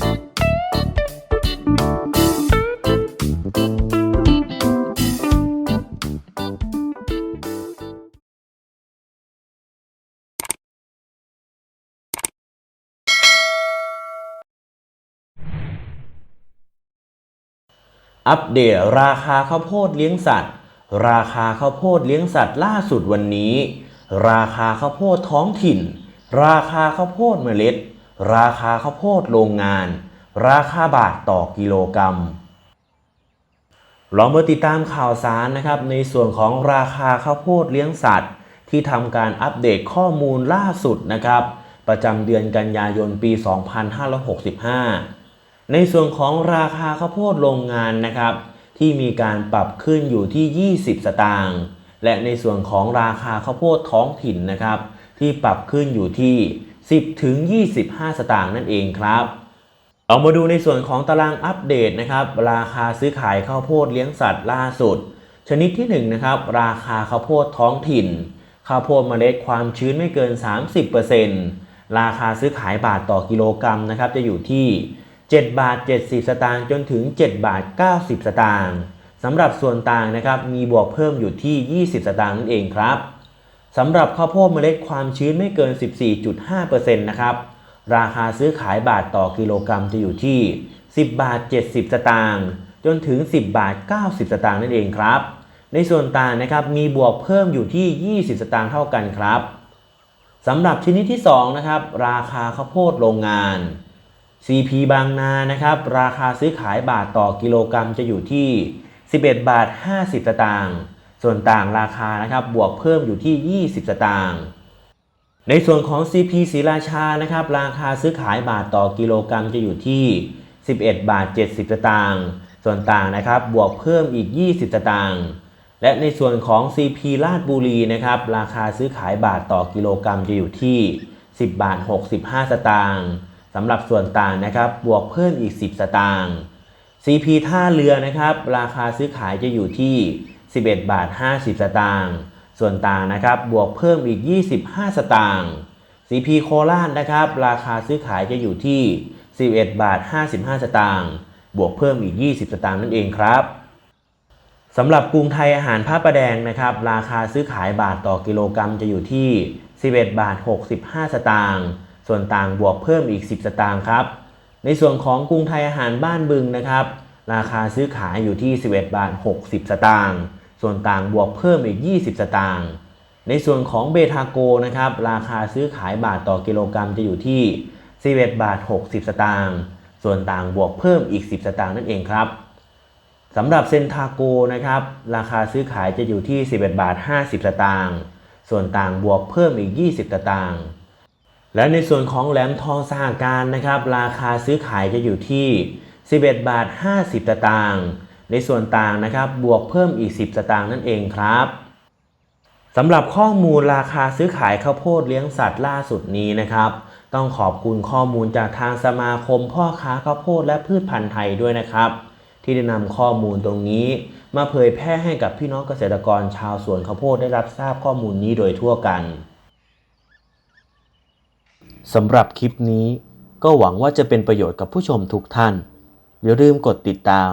อัปเดตราคาข้าวโพดเลี้ยงสัตว์ ราคาข้าวโพดเลี้ยงสัตว์ล่าสุดวันนี้ ราคาข้าวโพดท้องถิ่น ราคาข้าวโพดเมล็ด ราคาข้าวโพดโรงงาน ราคาบาทต่อกิโลกรัมลองมาติดตามข่าวสารนะครับในส่วนของราคาข้าวโพดเลี้ยงสัตว์ ที่ทำการอัปเดตข้อมูลล่าสุดนะครับ ประจำเดือนกันยายนปี 2565 ในส่วนของราคาข้าวโพดโรงงานนะครับ ที่มีการปรับขึ้นอยู่ที่ 20 สตางค์และในส่วนของราคาข้าวโพดท้องถิ่นนะครับ ที่ปรับขึ้นอยู่ที่ 10 ถึง 25 สตางค์นั่นเองครับ เอามาดูในส่วนของตารางอัปเดตนะครับ ราคาซื้อขายข้าวโพดเลี้ยงสัตว์ล่าสุด ชนิดที่1นงนะครับราคาข้าวโพดท้องถิ่น ข้าวโพดเมล็ดความชื้นไม่เกิน 30%ราคาซื้อขายบาทต่อกิโลกรัมนะครับจะอยู่ที่ 7 บาท 70 สตางค์จนถึง 7 บาท 90 สตางค์สำหรับส่วนต่างนะครับมีบวกเพิ่มอยู่ที่ 20 สตางค์นั่นเองครับ สำหรับข้าวโพดเมล็ดความชื้นไม่เกิน 14.5%นะครับ ราคาซื้อขายบาทต่อกิโลกรัมจะอยู่ที่ 10 บาท 70 สตางค์จนถึง 10 บาท 90 สตางค์นั่นเองครับ ในส่วนต่างนะครับมีบวกเพิ่มอยู่ที่ 20 สตางค์เท่ากันครับสำหรับชนิดที่2นะครับราคาข้าวโพดโรงงาน CP บางนานะครับราคาซื้อขายบาทต่อกิโลกรัมจะอยู่ที่ 11 บาท 50 สตางค์ ส่วนต่างราคานะครับบวกเพิ่มอยู่ที่ 20 สตางค์ในส่วนของ CP ศรีราชานะครับราคาซื้อขายบาทต่อกิโลกรัมจะอยู่ที่ 11 บาท 70 สตางค์ส่วนต่างนะครับบวกเพิ่มอีก 20 สตางค์และในส่วนของ CP ลาดบุรีนะครับราคาซื้อขายบาทต่อกิโลกรัมจะอยู่ที่ 10 บาท 65 สตางค์สำหรับส่วนต่างนะครับบวกเพิ่มอีก 10 สตางค์ CP ท่าเรือนะครับราคาซื้อขายจะอยู่ที่ 11 บาท 50 สตางค์ ส่วนต่างนะครับบวกเพิ่มอีก 25 สตางค์ CP โคราชนะครับราคาซื้อขายจะอยู่ที่ 11 บาท 55 สตางค์บวกเพิ่มอีก 20 สตางค์นั่นเองครับสำหรับกรุงไทยอาหารผ้าประแดงนะครับราคาซื้อขายบาทต่อกิโลกรัมจะอยู่ที่ 11 บาท 65 สตางค์ ส่วนต่างบวกเพิ่มอีก 10 สตางค์ครับ ในส่วนของกรุงไทยอาหารบ้านบึงนะครับราคาซื้อขายอยู่ที่ 11 บาท 60 สตางค์ ส่วนต่างบวกเพิ่มอีก 20 สตางค์ในส่วนของเบทาโกนะครับราคาซื้อขายบาทต่อกิโลกรัมจะอยู่ที่ 11 บาท 60 สตางค์ส่วนต่างบวกเพิ่มอีก 10 สตางค์นั่นเองครับสำหรับเซนทาโกนะครับราคาซื้อขายจะอยู่ที่ 11 บาท 50 สตางค์ส่วนต่างบวกเพิ่มอีก 20 สตางค์และในส่วนของแหลมทองสหการนะครับราคาซื้อขายจะอยู่ที่ 11 บาท 50 สตางค์ ในส่วนต่างนะครับบวกเพิ่มอีก 10 สตางค์นั่นเองครับสำหรับข้อมูลราคาซื้อขายข้าวโพดเลี้ยงสัตว์ล่าสุดนี้นะครับ ต้องขอบคุณข้อมูลจากทางสมาคมพ่อค้าข้าวโพดและพืชพันธุ์ไทยด้วยนะครับ ที่ได้นำข้อมูลตรงนี้ มาเผยแพร่ให้กับพี่น้องเกษตรกรชาวสวนข้าวโพดได้รับทราบข้อมูลนี้โดยทั่วกันสำหรับคลิปนี้ก็หวังว่าจะเป็นประโยชน์กับผู้ชมทุกท่าน อย่าลืมกดติดตาม